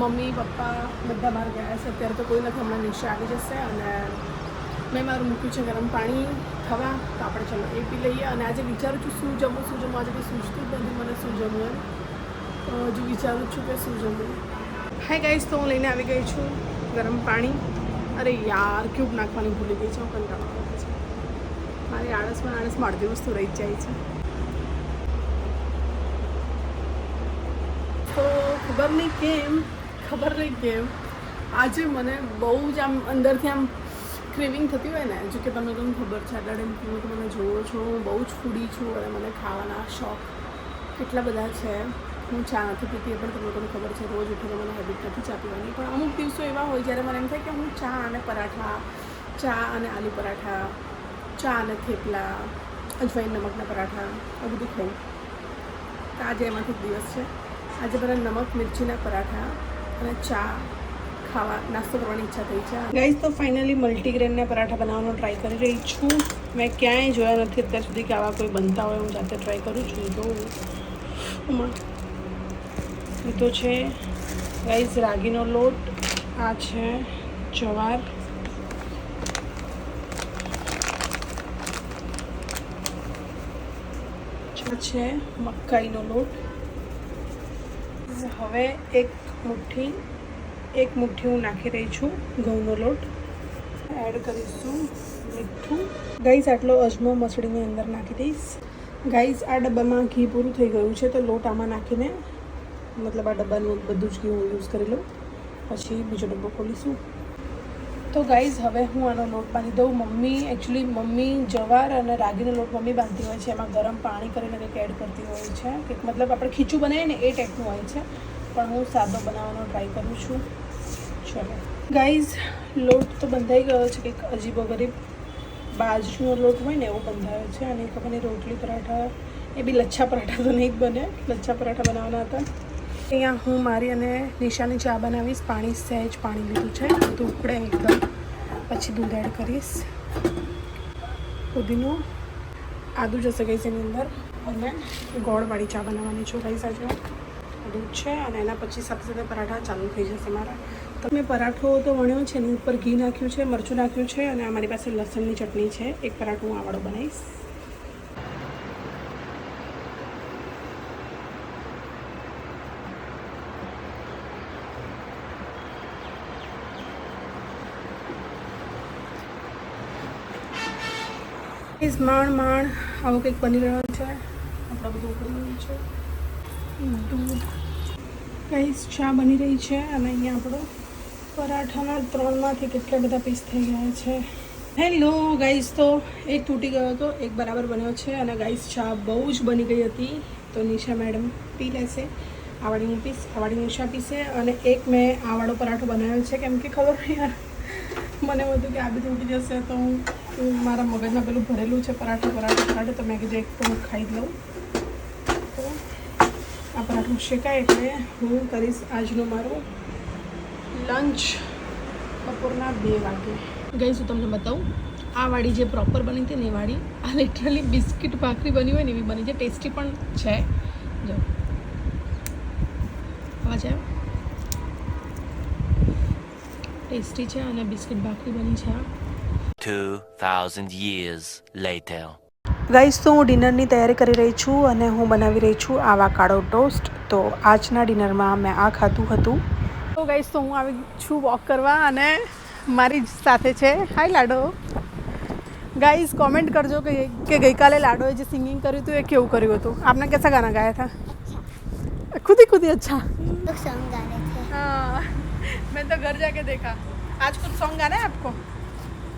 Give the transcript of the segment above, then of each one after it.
Mummy, પપ્પા બધા બહાર ગયા છે. અત્યારે તો કોઈ નથી હમણાં નીચે આવી જશે અને મેં મારું મૂક્યું છે ગરમ પાણી થવા તો આપણે ચલો એ પી લઈએ. અને આજે વિચારું છું શું જમું શું જમું? આજે કંઈ સૂચતું જ નથી મને શું જમવું એમ. તો હજુ વિચારું છું કે શું જમવું હાય ગાઈસ તો હું લઈને આવી ગઈ છું ગરમ પાણી. અરે યાર ક્યુબ નાખવાની ભૂલી ગઈ છે હું કંટાળો છે. મારી આળસમાં આળસમાં અડધી વસ્તુ રહી જાય છે. તો ખબર નહીં કેમ ખબર નહીં કેમ આજે મને બહુ જ આમ અંદરથી આમ ક્રેવિંગ થતી હોય ને, જો કે તમને તમને ખબર છે આટલા ટાઈમ તમે મને જોવો છો, હું બહુ જ ફૂડી છું અને મને ખાવાના શોખ કેટલા બધા છે. હું ચા નથી પીતી પણ તમને તમને ખબર છે, રોજ ઉઠીને મને હેબિટ નથી ચા પીવાની. પણ અમુક દિવસો એવા હોય જ્યારે મને એમ થાય કે હું ચા અને પરાઠા, ચા અને આલુ પરાઠા, ચા અને થેપલા, અજવાઈન નમકના પરાઠા, આ બધું ખાઉં. તો આજે એમાંથી એક દિવસ છે. આજે મને નમક, મિરચીના પરાઠા અને ચા ખાવા, નાસ્તો કરવાની ઈચ્છા થઈ છે. ગાઈઝ તો ફાઇનલી મલ્ટીગ્રેનના પરાઠા બનાવવાનો ટ્રાય કરી રહી છું. મેં ક્યાંય જોયા નથી અત્યાર સુધી કે આવા કોઈ બનતા હોય હું જાતે ટ્રાય કરું છું તો. એ તો છે. ગાઈઝ રાગીનો લોટ, આ છે જવાર. છે મકાઈનો લોટ. હવે એક મુઠ્ઠી એક મુઠ્ઠી હું નાખી રહી છું, ઘઉંનો લોટ. એડ કરીશું મીઠું. ગાઈઝ આટલો અજમો મસળીની અંદર નાખી દઈશ. ગાઈઝ આ ડબ્બામાં ઘી પૂરું થઈ ગયું છે, તો લોટ આમાં નાખીને, મતલબ આ ડબ્બાનું બધું જ ઘી હું યુઝ કરી લઉં. પછી બીજો ડબ્બો ખોલીશું. તો ગાઈઝ હવે હું આનો લોટ બાંધી દઉં. મમ્મી એકચ્યુઅલી મમ્મી જવાર અને રાગીનો લોટ મમ્મી બાંધતી હોય છે. એમાં ગરમ પાણી કરીને કંઈક એડ કરતી હોય છે. કે મતલબ આપણે ખીચું બનાવીએ ને એ ટાઈપનું હોય છે. પણ હું સાદો બનાવવાનો ટ્રાય કરું છું. ચલો. ગાઈઝ લોટ તો બંધાઈ ગયો છે કંઈક અજીબો ગરીબ બાજરીનો લોટ હોય ને એવો બંધાયો છે. અને ખબર નહીં રોટલી પરાઠા, એ બી લચ્છા પરાઠા તો નહીં જ બને. લચ્છા પરાઠા બનાવવાના હતા. અહીંયા હું મારી અને નિશાની ચા બનાવીશ. પાણી સહેજ પાણી લીધું છે. ઉકળે એકદમ. પછી દૂધ એડ કરીશ. પુદીનો. આદું જશે ગઈ એની અંદર. અને ગોળવાળી ચા બનાવવાની છું ગઈ આજે. દૂધ છે અને એના પછી સાથે સાથે પરાઠા ચાલુ થઈ જશે મારા. તમે પરાઠો તો વણ્યો છે, એની ઉપર ઘી નાખ્યું છે, મરચું નાખ્યું છે અને અમારી પાસે લસણની ચટણી છે. એક પરાઠો હું આવડો બનાવીશ. ઇસ માણ માણ, આવું કંઈક બની રહ્યો છે. આપણે બધું ઉકળી રહ્યું છે. દૂધ કઈ ચા બની રહી છે અને અહીંયા આપણો પરાઠાના ત્રણમાંથી કેટલા બધા પીસ થઈ ગયા છે. હેલો ગાઈસ તો એક તૂટી ગયો હતો, એક બરાબર બન્યો છે અને ગાઈસ ચા બહુ જ બની ગઈ હતી. તો નિશા મેડમ પી લેશે. આવાડી હું પીશ આવાડી નિશા પીશે અને એક મેં આવાળો પરાઠો બનાવ્યો છે. કેમ કે ખબર યાર. મને બધું કે આ બી તૂટી જશે તો હું હું મારા મગજમાં પેલું ભરેલું છે, પરાઠો પરાઠો પરાઠો, તો મેં કીધું એક તો હું ખાઈ લઉં. તો આ પરાઠું શેકાય એટલે હું કરીશ આજનું મારું લંચ બપોરના બે વાગે. ગઈ શું તમને બતાવું? આ વાડી જે પ્રોપર બની હતી ને એ વાડી આ લિટરલી બિસ્કિટ ભાખરી બની હોય ને એવી બની છે. ટેસ્ટી પણ છે. જો. આવા છે. ટેસ્ટી છે અને બિસ્કિટ ભાખરી બની છે આ. 2,000 years later. ગાઈસ તો હું ડિનરની તૈયારી કરી રહી છું અને હું બનાવી રહી છું આવા કાળો ટોસ્ટ તો આજના ડિનરમાં મેં આ ખાધું હતું તો ગાઈસ તો હું આવી છું વોક કરવા અને મારી જ સાથે છે હાય લાડો ગાઈસ કોમેન્ટ કરજો કે કે ગઈકાલે લાડોએ જે સિંગિંગ કર્યું હતું એ કેવું કર્યું હતું આપને कैसा गाना गाया था खुद ही खुद ही अच्छा लोग सॉन्ग गा रहे थे हाँ मैं तो घर जाके देखा आज कुछ सॉन्ग गाना है आपको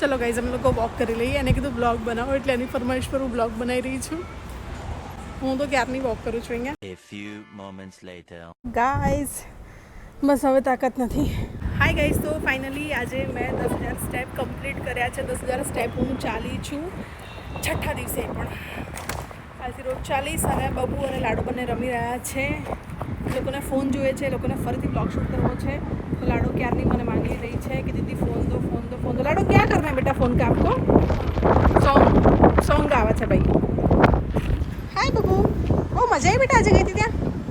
ચલો ગાઈઝ અમે લોકો વોક કરી લઈએ. એને કીધું બ્લોગ બનાવો એટલે એની ફરમાઈશ પર હું બ્લોગ બનાવી રહી છું. હું તો ક્યારની વોક કરું છું અહીંયા. ગાઈઝ બસ હવે તાકાત નથી. હાય ગાઈઝ તો ફાઇનલી આજે મેં દસ હજાર સ્ટેપ કમ્પ્લીટ કર્યા છે. દસ હજાર સ્ટેપ હું ચાલી છું. છઠ્ઠા દિવસે પણ. આજથી રોજ ચાલીસ અને બબુ અને લાડુ બંને રમી રહ્યા છે. લોકોને ફોન જોઈએ છે એ લોકોને ફરીથી બ્લોગ શૂટ કરવો છે. તો લાડુ ક્યારની મને માંગી રહી છે કે દીદી ફોન દો ફોન દો ફોન દો લાડુ ક્યાં કરના બેટા ફોન કામ કો સોંગ સોંગ આવે છે ભાઈ હાય બબુ બહુ મજા આવી બેટા આજે ગઈ હતી ત્યાં હમ? શું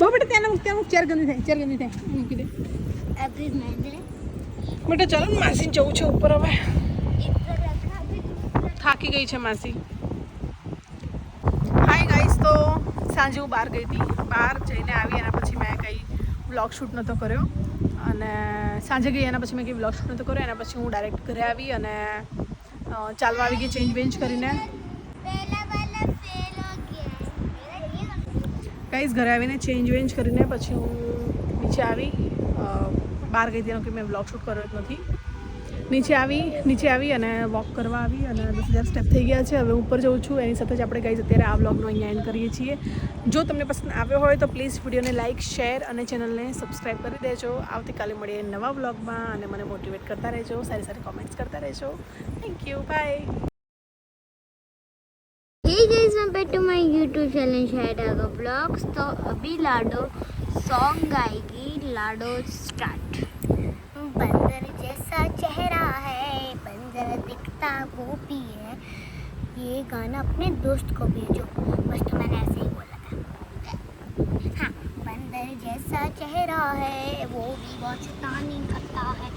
બહુ બેટા ત્યાં મૂક ત્યાં મૂક ગંદી થાય ચેર ગંદી થાય. મૂકી દે. બેટા ચાલો ને માસી જવું છે ઉપર હવે. થાકી ગઈ છે માસી. હાય ગાઈસ તો સાંજે હું બહાર ગઈ હતી. બહાર જઈને આવી એના પછી મેં કંઈ બ્લોગ શૂટ નહોતો કર્યો. અને સાંજે ગઈ એના પછી મેં કંઈ બ્લોગ શૂટ નહોતો કર્યો. એના પછી હું ડાયરેક્ટ ઘરે આવી અને ચાલવા આવી ગઈ ચેન્જ વેન્જ કરીને ગાઈસ ઘરે આવીને ચેન્જ વેન્જ કરીને પછી હું નીચે આવી બહાર ગઈ હતી એનો કે મેં બ્લોગ શૂટ કર્યો નથી. નીચે આવી નીચે આવી અને વોક કરવા આવી અને દસ હજાર સ્ટેપ થઈ ગયા છે. હવે ઉપર જઉં છું. એની સાથે જ આપણે ગાઈઝ અત્યારે આ બ્લોગનો અહીંયા એન્ડ કરીએ છીએ. જો તમને પસંદ આવ્યો હોય તો પ્લીઝ વિડીયોને લાઇક શેર અને ચેનલને સબસ્ક્રાઈબ કરી દેજો. આવતીકાલે મળીએ નવા બ્લોગમાં અને મને મોટિવેટ કરતા રહેજો. સારી સારી કોમેન્ટ્સ કરતા રહેજો. થેન્ક યુ બાય चैनल शायद आगा ब्लॉग्स तो अभी लाडो सॉन्ग गाएगी, लाडो स्टार्ट बंदर जैसा चेहरा है, बंदर दिखता वो भी है। ये गाना अपने दोस्त को भेजो बस तो मैंने ऐसे ही बोला था। हाँ बंदर जैसा चेहरा है, वो भी बहुत शैतानी करता है।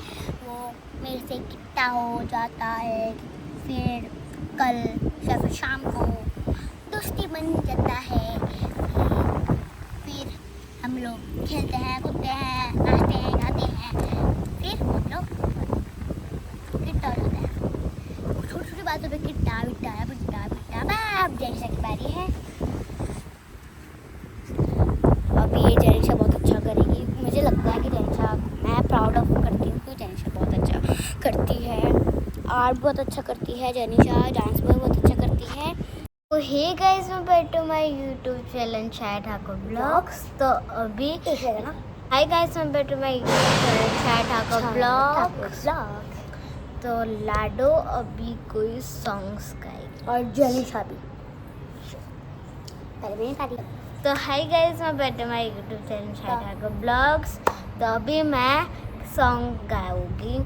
वो मेरे से कितना हो जाता है, फिर कल या फिर शाम को दोस्ती बन जाता है। फिर हम लोग खेलते हैं, कूदते हैं, नाचते हैं, गाते हैं। फिर हम लोग किट्टा हो जाते हैं। छोटी छोटी बातों पे किट्टा बिट्टा बिट्टा बिट्टा अब जैसा की बारी है। अभी ये जनिशा बहुत अच्छा करेगी। मुझे लगता है कि जनिशा, मैं प्राउड ऑफ़ करती हूँ कि जनिशा बहुत अच्छा करती है। आर्ट बहुत अच्छा करती है, जनिशा डांस बहुत अच्छा करती है। हे गाइस मैं back to my YouTube channel Shayad Thakur blogs तो अभी हाय गाइस मैं back to my YouTube channel Shayad Thakur blogs तो लाडो अभी कोई सॉन्ग्स गाएगी। और जनिशा भी पहले मैंने सारी तो हाय गाइस मैं बैठे my YouTube channel Shayad Thakur blogs तो अभी मैं सॉन्ग गाऊँगी।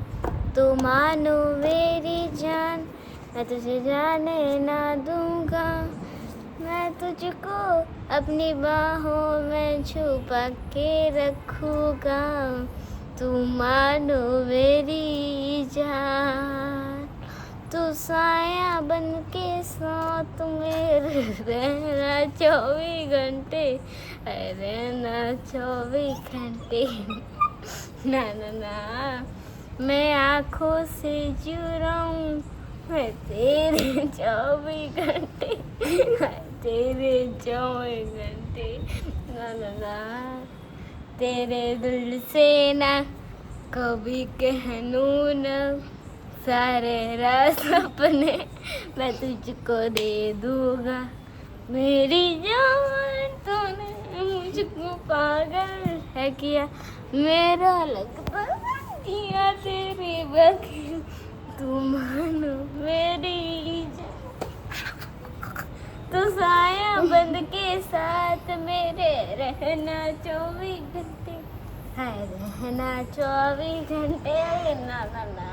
तो मानो मेरी जान मैं तुझे जाने ना दूँगा। मैं तुझको अपनी बाहों में छुपा के रखूँगा। तू मानो मेरी जान। तू साया बन के साथ मेरे रहना चौबीस घंटे। रहना चौबीस घंटे। ना ना ना। मैं आँखों से जुड़ाऊँ मैं तेरे चौबीस घंटे तेरे चौबीस घंटे, ना ना ना, तेरे दिल से ना कभी कहनू न, सारे रात अपने मैं तुझको दे दूँगा। मेरी जान तूने मुझको पागल है किया, मेरा लगता दिया तेरे बगैर तू मानो मेरी जान तू साया बंद के साथ मेरे रहना चौबीस घंटे है रहना चौबीस घंटे ना ना ना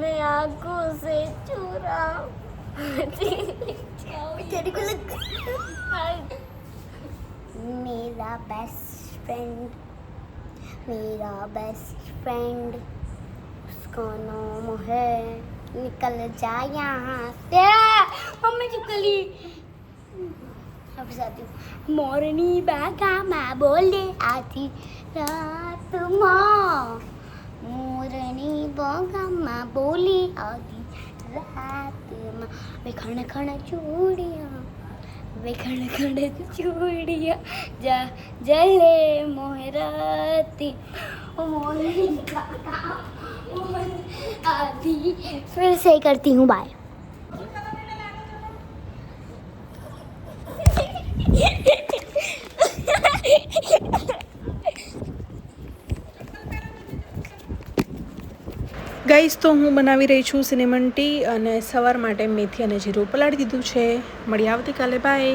मैं आंखों से चूरा तेरे को लग मेरा बेस्ट फ्रेंड मेरा बेस्ट फ्रेंड उसका नाम है, निकल जा यहाँ से। मम्मी चिपकली वापस आती हूँ। मोरनी बागा मैं बोले आती रात माँ। मोरनी बागा मैं बोली आती रात माँ। वे खण खण चूड़ियाँ, वे खण खण चूड़ियाँ, जा जले मोहराती। मोरनी बागा फिर से करती हूँ बाय ગાઈસ તો હું બનાવી રહી છું સિનેમન ટી અને સવાર માટે મેથી અને જીરું પલાળી દીધું છે મળી આવતીકાલે બાય